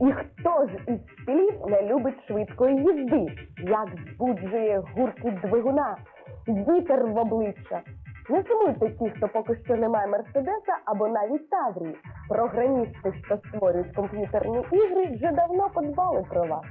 І хто ж із слів не любить швидкої їзди, як збуджує гуркіт двигуна, вітер в обличчя. Не сумуйте ті, хто поки що не має Мерседеса або навіть Таврії. Програмісти, що створюють комп'ютерні ігри, вже давно подбали про вас.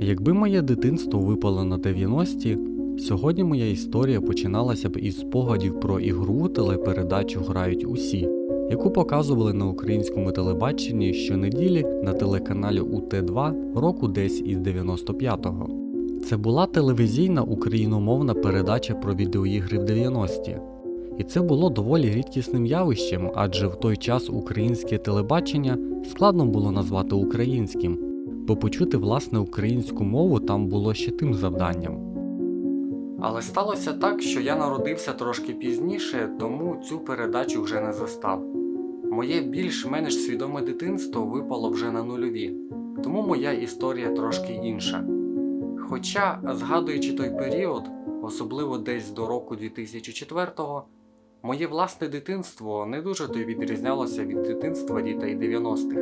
Якби моє дитинство випало на 90-ті, сьогодні моя історія починалася б із спогадів про ігрову телепередачу Грають усі, яку показували на українському телебаченні щонеділі на телеканалі УТ2 року десь із 95-го. Це була телевізійна україномовна передача про відеоігри в 90-ті. І це було доволі рідкісним явищем, адже в той час українське телебачення складно було назвати українським бо почути власне українську мову там було ще тим завданням. Але сталося так, що я народився трошки пізніше, тому цю передачу вже не застав. Моє більш-менш свідоме дитинство випало вже на нульові, тому моя історія трошки інша. Хоча, згадуючи той період, особливо десь до року 2004-го, моє власне дитинство не дуже то й відрізнялося від дитинства дітей 90-х.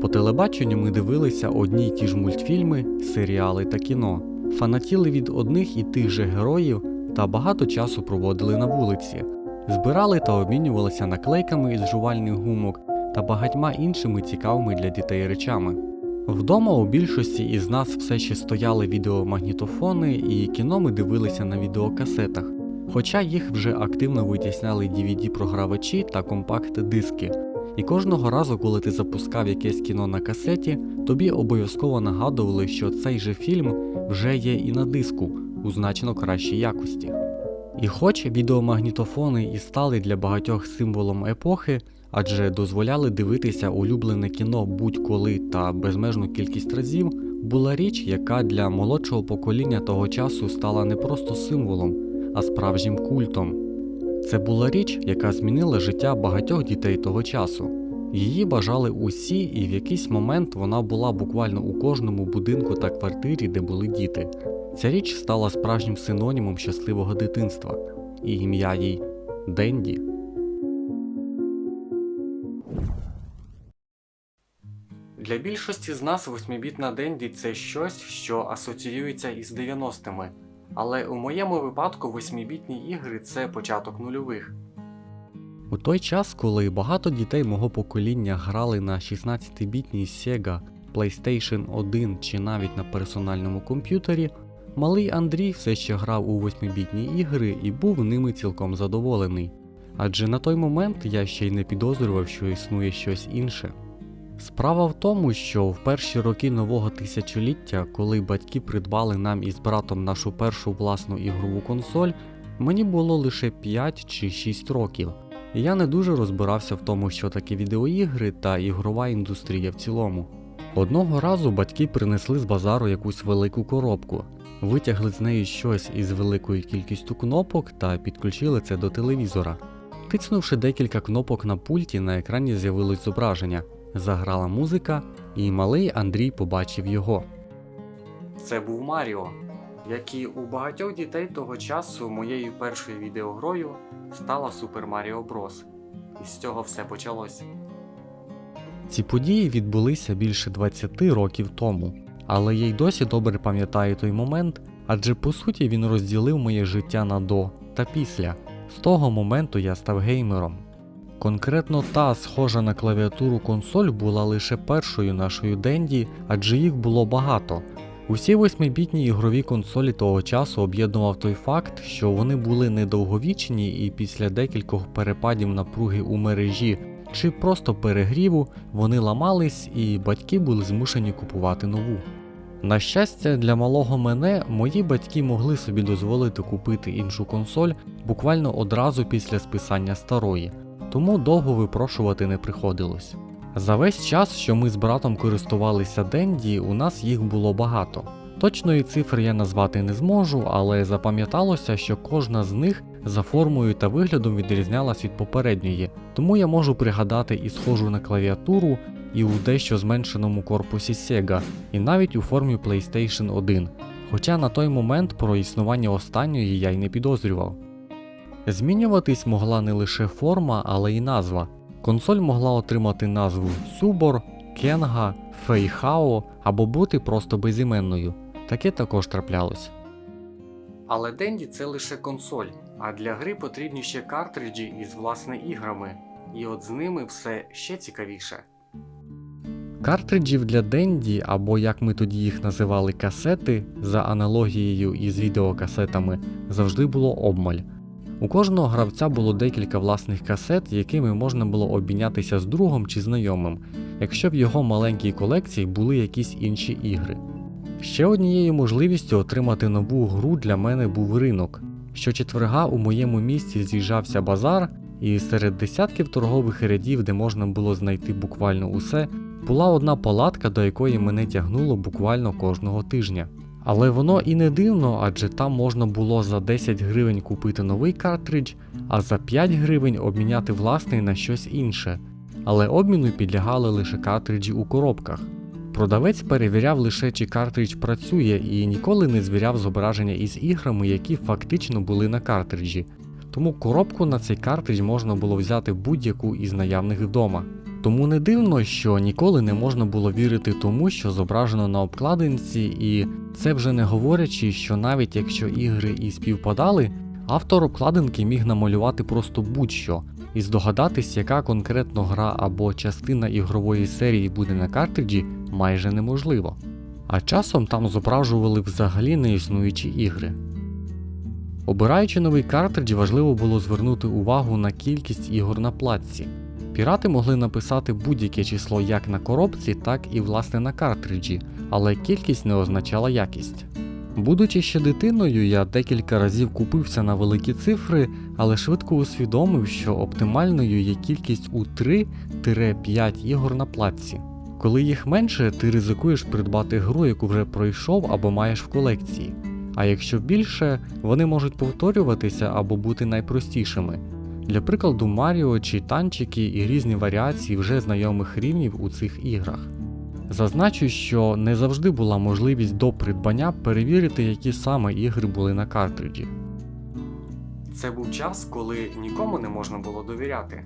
По телебаченню ми дивилися одні й ті ж мультфільми, серіали та кіно, фанатіли від одних і тих же героїв та багато часу проводили на вулиці, збирали та обмінювалися наклейками із жувальних гумок та багатьма іншими цікавими для дітей речами. Вдома у більшості із нас все ще стояли відеомагнітофони, і кіно ми дивилися на відеокасетах, хоча їх вже активно витісняли DVD-програвачі та компакт-диски. І кожного разу, коли ти запускав якесь кіно на касеті, тобі обов'язково нагадували, що цей же фільм вже є і на диску у значно кращій якості. І хоч відеомагнітофони і стали для багатьох символом епохи, адже дозволяли дивитися улюблене кіно будь-коли та безмежну кількість разів, була річ, яка для молодшого покоління того часу стала не просто символом, а справжнім культом. Це була річ, яка змінила життя багатьох дітей того часу. Її бажали усі, і в якийсь момент вона була буквально у кожному будинку та квартирі, де були діти. Ця річ стала справжнім синонімом щасливого дитинства, і ім'я їй Денді. Для більшості з нас восьмібітна Денді це щось, що асоціюється із 90-ми. Але у моєму випадку восьмібітні ігри це початок нульових. У той час, коли багато дітей мого покоління грали на 16-бітній Sega, PlayStation 1 чи навіть на персональному комп'ютері, малий Андрій все ще грав у 8-бітні ігри і був ними цілком задоволений. Адже на той момент я ще й не підозрював, що існує щось інше. Справа в тому, що в перші роки нового тисячоліття, коли батьки придбали нам із братом нашу першу власну ігрову консоль, мені було лише 5 чи 6 років, і я не дуже розбирався в тому, що таке відеоігри та ігрова індустрія в цілому. Одного разу батьки принесли з базару якусь велику коробку, витягли з неї щось із великою кількістю кнопок та підключили це до телевізора. Тицнувши декілька кнопок на пульті, на екрані з'явилось зображення. Заграла музика, і малий Андрій побачив його. Це був Маріо, як і у багатьох дітей того часу моєю першою відеогрою стала Super Mario Bros. І з цього все почалося. Ці події відбулися більше 20 років тому, але я й досі добре пам'ятаю той момент, адже по суті він розділив моє життя на до та після. З того моменту я став геймером. Конкретно та схожа на клавіатуру консоль була лише першою нашою Денді, адже їх було багато. Усі восьмибітні ігрові консолі того часу об'єднував той факт, що вони були недовговічні і після декількох перепадів напруги у мережі чи просто перегріву вони ламались і батьки були змушені купувати нову. На щастя, для малого мене мої батьки могли собі дозволити купити іншу консоль буквально одразу після списання старої тому довго випрошувати не приходилось. За весь час, що ми з братом користувалися Денді, у нас їх було багато. Точної цифри я назвати не зможу, але запам'яталося, що кожна з них за формою та виглядом відрізнялась від попередньої, тому я можу пригадати і схожу на клавіатуру, і у дещо зменшеному корпусі Sega, і навіть у формі PlayStation 1. Хоча на той момент про існування останньої я й не підозрював. Змінюватись могла не лише форма, але й назва. консоль могла отримати назву Субор, Кенга, Фейхао або бути просто безіменною. Таке також траплялось. Але Денді це лише консоль, а для гри потрібні ще картриджі із власне іграми, і от з ними все ще цікавіше. Картриджів для Денді, або як ми тоді їх називали касети, за аналогією із відеокасетами, завжди було обмаль. У кожного гравця було декілька власних касет, якими можна було обмінятися з другом чи знайомим, якщо в його маленькій колекції були якісь інші ігри. Ще однією можливістю отримати нову гру для мене був ринок. Щочетверга у моєму місті з'їжджався базар, і серед десятків торгових рядів, де можна було знайти буквально усе, була одна палатка, до якої мене тягнуло буквально кожного тижня. Але воно і не дивно, адже там можна було за 10 гривень купити новий картридж, а за 5 гривень обміняти власний на щось інше. Але обміну підлягали лише картриджі у коробках. Продавець перевіряв лише, чи картридж працює, і ніколи не звіряв зображення із іграми, які фактично були на картриджі. Тому коробку на цей картридж можна було взяти будь-яку із наявних вдома. Тому не дивно, що ніколи не можна було вірити тому, що зображено на обкладинці, і це вже не говорячи, що навіть якщо ігри і співпадали, автор обкладинки міг намалювати просто будь-що і здогадатись, яка конкретно гра або частина ігрової серії буде на картриджі, майже неможливо. А часом там зображували взагалі неіснуючі ігри. Обираючи новий картридж, важливо було звернути увагу на кількість ігор на платці. Пірати могли написати будь-яке число як на коробці, так і власне на картриджі, але кількість не означала якість. Будучи ще дитиною, я декілька разів купився на великі цифри, але швидко усвідомив, що оптимальною є кількість у 3-5 ігор на платці. Коли їх менше, ти ризикуєш придбати гру, яку вже пройшов або маєш в колекції. А якщо більше, вони можуть повторюватися або бути найпростішими. Для прикладу, Маріо чи танчики і різні варіації вже знайомих рівнів у цих іграх. Зазначу, що не завжди була можливість до придбання перевірити, які саме ігри були на картриджі. Це був час, коли нікому не можна було довіряти.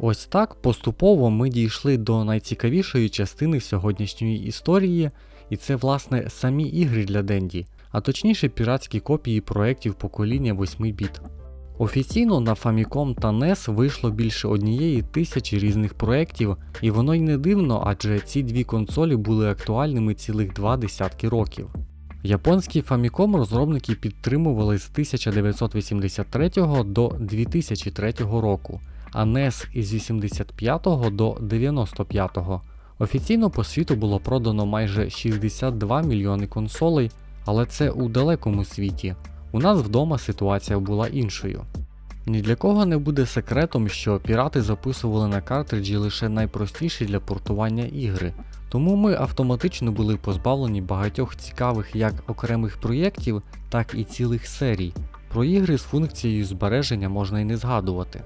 Ось так поступово ми дійшли до найцікавішої частини сьогоднішньої історії, і це власне самі ігри для Денді, а точніше піратські копії проєктів покоління 8 біт. Офіційно на Famicom та NES вийшло більше однієї тисячі різних проєктів, і воно й не дивно, адже ці дві консолі були актуальними цілих два десятки років. Японський Famicom розробники підтримували з 1983 до 2003 року, а NES із 85 до 95. Офіційно по світу було продано майже 62 мільйони консолей, але це у далекому світі. У нас вдома ситуація була іншою. Ні для кого не буде секретом, що пірати записували на картриджі лише найпростіші для портування ігри, тому ми автоматично були позбавлені багатьох цікавих як окремих проєктів, так і цілих серій. Про ігри з функцією збереження можна й не згадувати.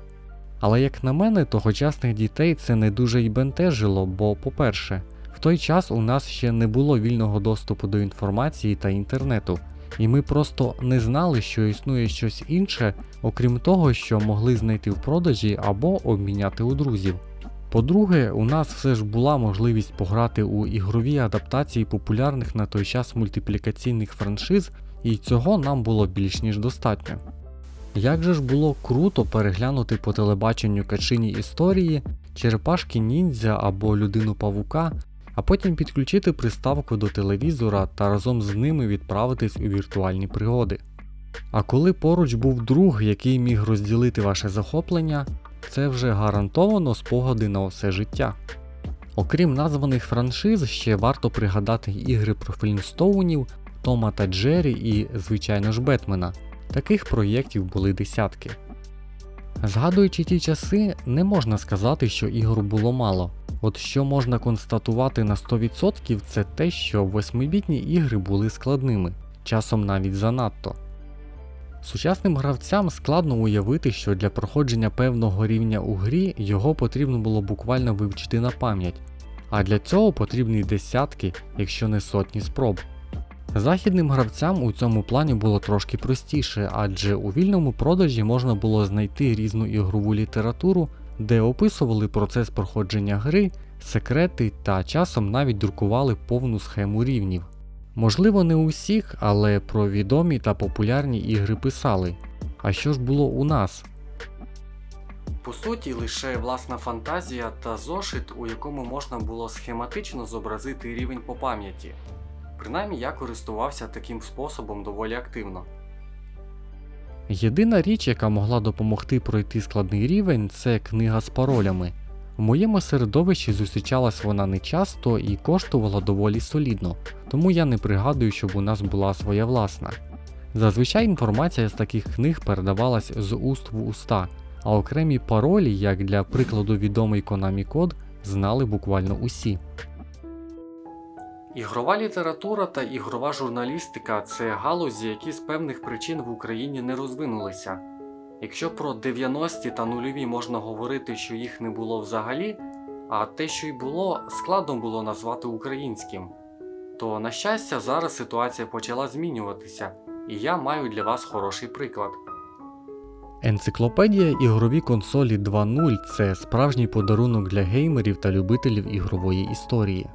Але як на мене, тогочасних дітей це не дуже й бентежило, бо, по-перше, в той час у нас ще не було вільного доступу до інформації та інтернету, і ми просто не знали, що існує щось інше, окрім того, що могли знайти в продажі або обміняти у друзів. По-друге, у нас все ж була можливість пограти у ігрові адаптації популярних на той час мультиплікаційних франшиз, і цього нам було більш ніж достатньо. Як же ж було круто переглянути по телебаченню качині історії, черепашки ніндзя або людину павука, а потім підключити приставку до телевізора та разом з ними відправитись у віртуальні пригоди. А коли поруч був друг, який міг розділити ваше захоплення, це вже гарантовано спогади на все життя. Окрім названих франшиз, ще варто пригадати ігри про Флінстоунів, Тома та Джері і, звичайно ж, Бетмена. Таких проєктів були десятки. Згадуючи ті часи, не можна сказати, що ігор було мало. От що можна констатувати на 100%, це те, що 8-бітні ігри були складними, часом навіть занадто. Сучасним гравцям складно уявити, що для проходження певного рівня у грі його потрібно було буквально вивчити на пам'ять, а для цього потрібні десятки, якщо не сотні спроб. Західним гравцям у цьому плані було трошки простіше, адже у вільному продажі можна було знайти різну ігрову літературу, де описували процес проходження гри, секрети та часом навіть друкували повну схему рівнів. Можливо, не усіх, але про відомі та популярні ігри писали. А що ж було у нас? По суті, лише власна фантазія та зошит, у якому можна було схематично зобразити рівень по пам'яті. Принаймні я користувався таким способом доволі активно. Єдина річ, яка могла допомогти пройти складний рівень, це книга з паролями. В моєму середовищі зустрічалась вона не часто і коштувала доволі солідно, тому я не пригадую, щоб у нас була своя власна. Зазвичай інформація з таких книг передавалась з уст в уста, а окремі паролі, як для прикладу відомий Konami код, знали буквально усі. Ігрова література та ігрова журналістика це галузі, які з певних причин в Україні не розвинулися. Якщо про 90-ті та нульові можна говорити, що їх не було взагалі, а те, що й було, складно було назвати українським, то, на щастя, зараз ситуація почала змінюватися, і я маю для вас хороший приклад. Енциклопедія ігрові консолі 2.0 це справжній подарунок для геймерів та любителів ігрової історії.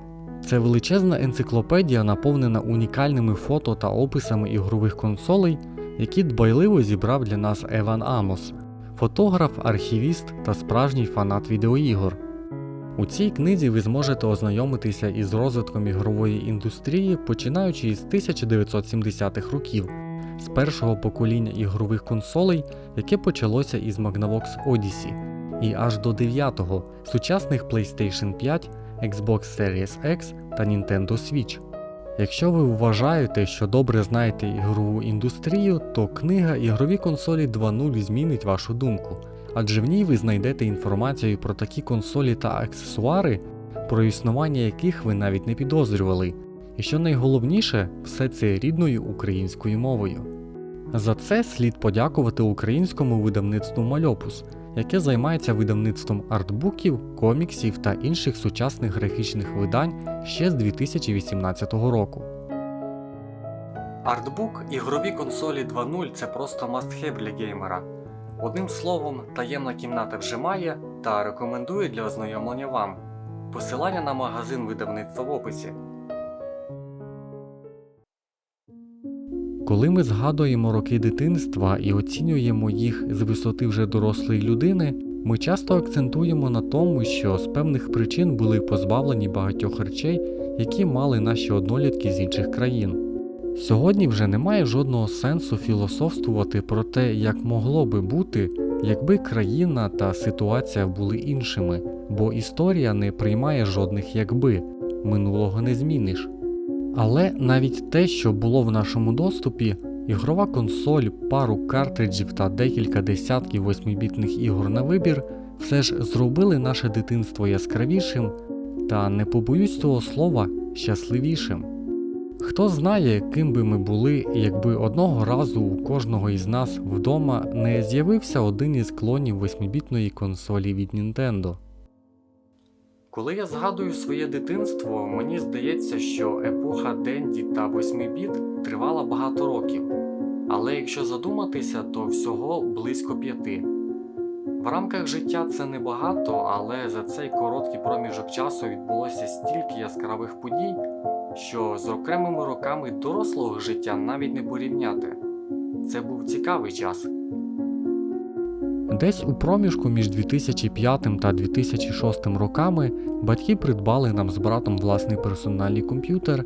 Це величезна енциклопедія, наповнена унікальними фото та описами ігрових консолей, які дбайливо зібрав для нас Еван Амос, фотограф, архівіст та справжній фанат відеоігор. У цій книзі ви зможете ознайомитися із розвитком ігрової індустрії, починаючи із 1970-х років, з першого покоління ігрових консолей, яке почалося із Magnavox Odyssey, і аж до 9-го сучасних PlayStation 5, Xbox Series X та Nintendo Switch. Якщо ви вважаєте, що добре знаєте ігрову індустрію, то книга Ігрові консолі 2.0 змінить вашу думку, адже в ній ви знайдете інформацію про такі консолі та аксесуари, про існування яких ви навіть не підозрювали. І що найголовніше, все це рідною українською мовою. За це слід подякувати українському видавництву Мальопус, яке займається видавництвом артбуків, коміксів та інших сучасних графічних видань ще з 2018 року. Артбук ігрові консолі 2.0 це просто must-have для геймера. Одним словом, таємна кімната вже має та рекомендую для ознайомлення вам. Посилання на магазин видавництва в описі. Коли ми згадуємо роки дитинства і оцінюємо їх з висоти вже дорослої людини, ми часто акцентуємо на тому, що з певних причин були позбавлені багатьох речей, які мали наші однолітки з інших країн. Сьогодні вже немає жодного сенсу філософствувати про те, як могло би бути, якби країна та ситуація були іншими, бо історія не приймає жодних якби, минулого не зміниш. Але навіть те, що було в нашому доступі, ігрова консоль, пару картриджів та декілька десятків восьмибітних ігор на вибір, все ж зробили наше дитинство яскравішим та не побоюсь цього слова щасливішим. Хто знає, ким би ми були, якби одного разу у кожного із нас вдома не з'явився один із клонів восьмибітної консолі від Nintendo. Коли я згадую своє дитинство, мені здається, що епоха Денді та 8 біт тривала багато років. Але якщо задуматися, то всього близько п'яти. В рамках життя це небагато, але за цей короткий проміжок часу відбулося стільки яскравих подій, що з окремими роками дорослого життя навіть не порівняти. Це був цікавий час. Десь у проміжку між 2005 та 2006 роками батьки придбали нам з братом власний персональний комп'ютер,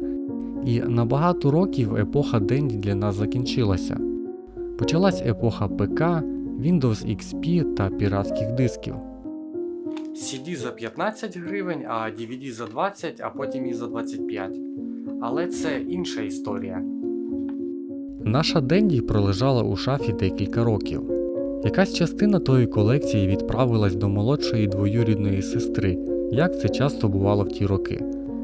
і на багато років епоха Денді для нас закінчилася. Почалась епоха ПК, Windows XP та піратських дисків. CD за 15 гривень, а DVD за 20, а потім і за 25. Але це інша історія. Наша Денді пролежала у шафі декілька років. Якась частина тої колекції відправилась до молодшої двоюрідної сестри, як це часто бувало в ті роки.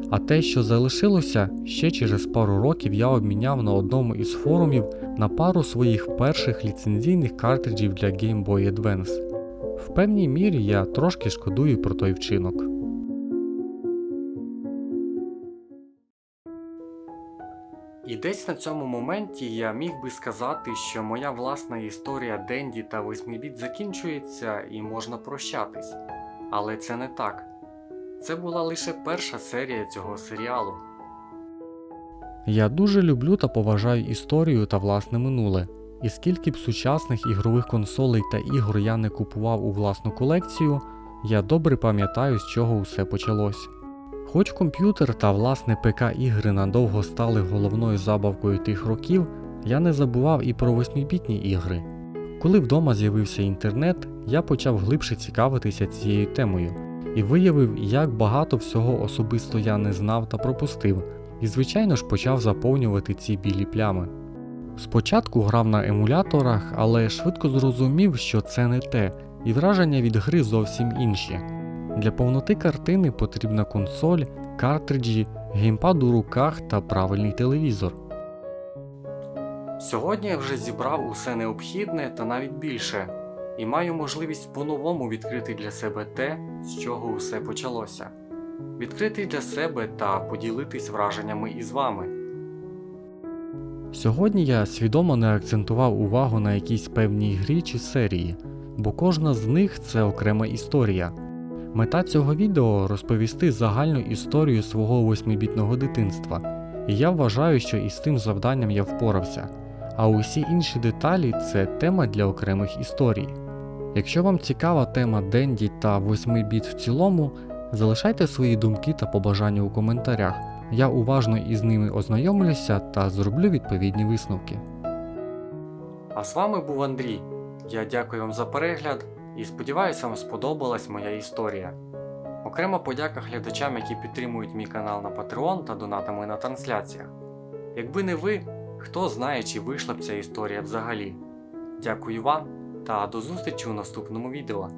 А те, що залишилося, ще через пару років я обміняв на одному із форумів на пару своїх перших ліцензійних картриджів для Game Boy Advance. В певній мірі я трошки шкодую про той вчинок. І десь на цьому моменті я міг би сказати, що моя власна історія Денді та 8-біт закінчується і можна прощатись. Але це не так. Це була лише перша серія цього серіалу. Я дуже люблю та поважаю історію та власне минуле. І скільки б сучасних ігрових консолей та ігор я не купував у власну колекцію, я добре пам'ятаю, з чого усе почалось. Хоч комп'ютер та власне ПК ігри надовго стали головною забавкою тих років, я не забував і про 8-бітні ігри. Коли вдома з'явився інтернет, я почав глибше цікавитися цією темою і виявив, як багато всього особисто я не знав та пропустив, і звичайно ж почав заповнювати ці білі плями. Спочатку грав на емуляторах, але швидко зрозумів, що це не те, і враження від гри зовсім інші. Для повноти картини потрібна консоль, картриджі, геймпад у руках та правильний телевізор. Сьогодні я вже зібрав усе необхідне та навіть більше, і маю можливість по-новому відкрити для себе те, з чого усе почалося. Відкрити для себе та поділитись враженнями із вами. Сьогодні я свідомо не акцентував увагу на якійсь певній грі чи серії, бо кожна з них це окрема історія. Мета цього відео розповісти загальну історію свого восьмибітного дитинства, і я вважаю, що із цим завданням я впорався. А усі інші деталі це тема для окремих історій. Якщо вам цікава тема Денді та 8 біт в цілому, залишайте свої думки та побажання у коментарях. Я уважно із ними ознайомлюся та зроблю відповідні висновки. А з вами був Андрій. Я дякую вам за перегляд і сподіваюся, вам сподобалась моя історія. Окрема подяка глядачам, які підтримують мій канал на Patreon та донатами на трансляціях. Якби не ви, хто знає, чи вийшла б ця історія взагалі. Дякую вам та до зустрічі у наступному відео.